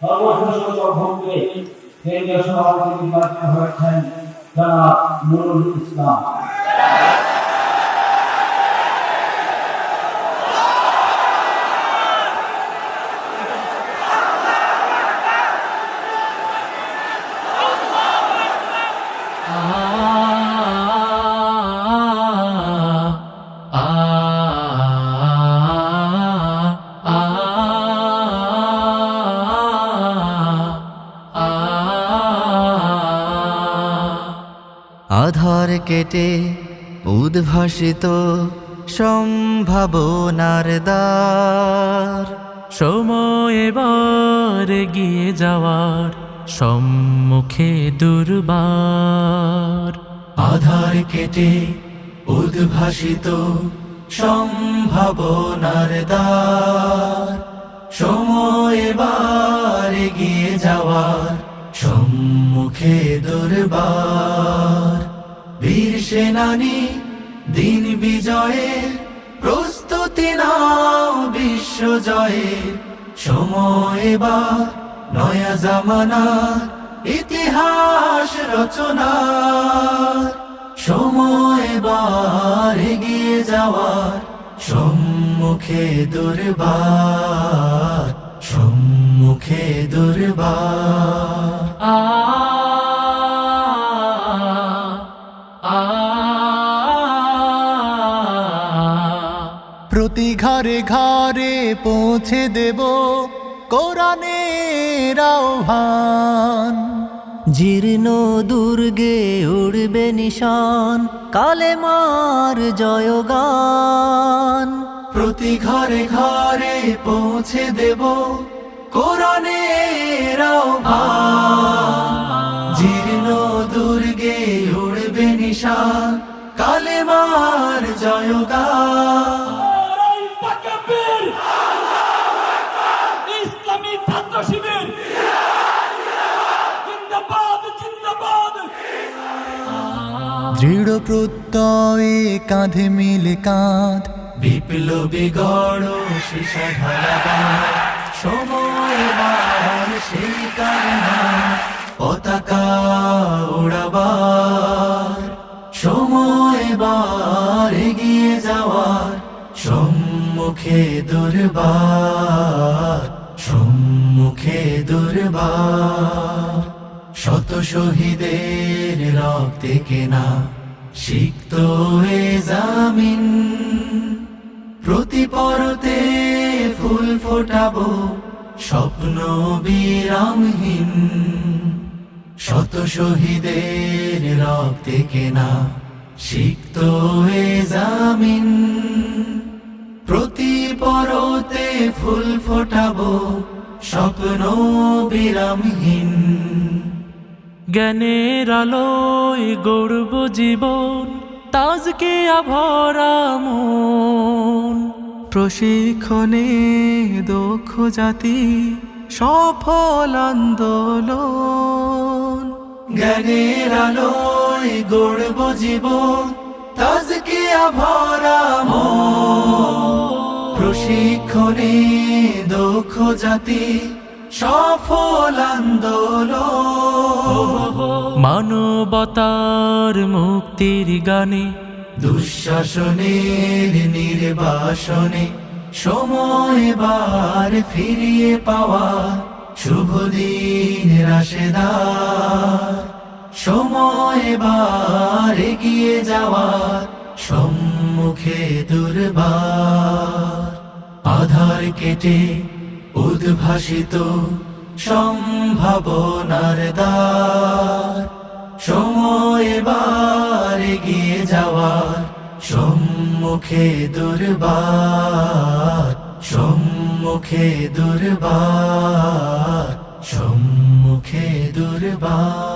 সর্বশ্রেষ্ঠ ভোটে কেন্দ্রীয় সভাপতি নির্বাচিত হয়েছেন জনাব নুরুল ইসলাম। আধার কেটে উদ্ভাসিত সম্ভাবনার দ্বার। সময় এবার গিয়ে যাওয়ার সম্মুখে দুর্বার। আধার কেটে উদ্ভাসিত সম্ভাবনার দ্বার। সময় এবার এগিয়ে যাওয়ার সম্মুখে দুর্বার। বীর সেনানী, দিন বিজয়ের প্রস্তুতি নাও বিশ্ব জয়ের। সময় এবার নয়া জামানা ইতিহাস রচনার। সময় এবার এগিয়ে যাওয়ার সম্মুখে দুর্বার সম্মুখে দুর্বার। প্রতি ঘরে ঘরে পৌঁছে দেব কোরআনের আহ্বান। জীর্ণ দুর্গে উড়বে নিশান, কালেমার জয়গান। প্রতি ঘরে ঘরে পৌঁছে দেব কোরআনের আহ্বান। জীর্ণ দুর্গে উড়বে নিশান, কালেমার জয়গান। দৃঢ় প্রত্যয়ে কাঁধে মিলে কাঁধ। বিপ্লবী গড় শিশা ঢালা সময় বার সেই কারণা পতাকা উড়াবার। সময় বার এগিয়ে যাওয়ার, সম্মুখে দুর্বার সম্মুখে দুর্বার। শত শহীদের রক্তে কেনা সিক্ত এ জামিন। প্রতি পরতে ফুল ফোটাবো স্বপ্ন বিরামহীন। শত শহীদের রক্তে কেনা সিক্ত এ জামিন। প্রতি পরতে ফুল ফোটাবো স্বপ্ন বিরামহীন। জ্ঞানের আলোয় গড়ব জীবন, তাজকে আভরা মন। প্রশিক্ষণে দক্ষ জাতি, সফল আন্দোলন। জ্ঞানের আলোয় গড়ব জীবন, তাজকে ভরা প্রশিক্ষণে দক্ষ জাতি সফল আন্দোলন। মানবতার মুক্তির গানে দুঃশাসনের নির্বাসনে সময় বার ফিরিয়ে পাওয়া শুভ দিন রাশেদার সময় বার এগিয়ে যাওয়ার সম্মুখে দুর্বার। আধার কেটে উদ্ভাসিত সম্ভাবনার দ্বার। সময় বার এগিয়ে যাওয়ার সম্মুখে দুর্বার। সম্মুখে দুর্বার। সম্মুখে দুর্বার।